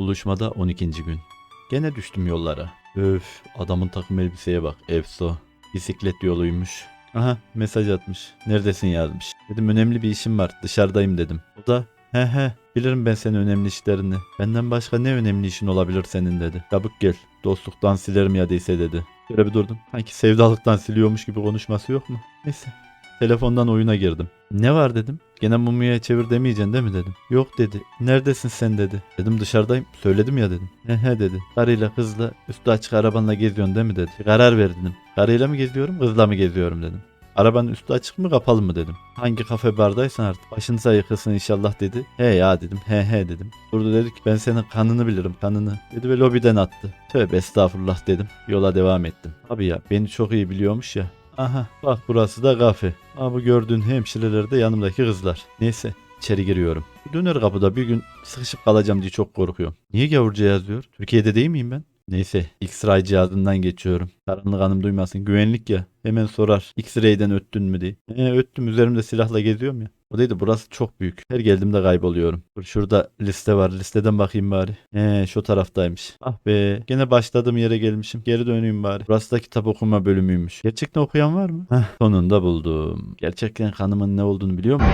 Buluşmada 12. gün. Gene düştüm yollara. Öf adamın takım elbiseye bak. Efso. Bisiklet yoluymuş. Aha mesaj atmış. Neredesin yazmış. Dedim önemli bir işim var. Dışarıdayım dedim. O da he he bilirim ben senin önemli işlerini. Benden başka ne önemli işin olabilir senin dedi. Çabuk gel. Dostluktan silerim ya değilse dedi. Şöyle bir durdum. Sanki sevdalıktan siliyormuş gibi konuşması yok mu? Neyse. Telefondan oyuna girdim. Ne var dedim. Gene mumyaya çevir demeyeceksin değil mi dedim. Yok dedi. Neredesin sen dedi. Dedim dışarıdayım. Söyledim ya dedim. He he dedi. Karıyla kızla üstü açık arabanla geziyorsun değil mi dedi. Karar ver dedim. Karıyla mı geziyorum kızla mı geziyorum dedim. Arabanın üstü açık mı kapalı mı dedim. Hangi kafe bardaysan artık başınıza yıkılsın inşallah dedi. He ya dedim. He he dedim. Durdu dedi ki ben senin kanını bilirim kanını. Dedi ve lobiden attı. Tövbe estağfurullah dedim. Yola devam ettim. Abi ya beni çok iyi biliyormuş ya. Aha bak burası da kafe. Bu gördüğün hemşireler de yanımdaki kızlar. Neyse içeri giriyorum. Döner kapıda bir gün sıkışıp kalacağım diye çok korkuyorum. Niye gavurca yazıyor? Türkiye'de değil miyim ben? Neyse X-ray cihazından geçiyorum. Karanlık hanım duymasın. Güvenlik ya. Hemen sorar. X-ray'den öttün mü diye. He öttüm üzerimde silahla geziyorum ya. O değil de burası çok büyük. Her geldiğimde kayboluyorum. Dur şurada liste var. Listeden bakayım bari. He şu taraftaymış. Ah be. Gene başladığım yere gelmişim. Geri döneyim bari. Burası da kitap okuma bölümüymüş. Gerçekten okuyan var mı? Heh, sonunda buldum. Gerçekten kanımın ne olduğunu biliyor musun?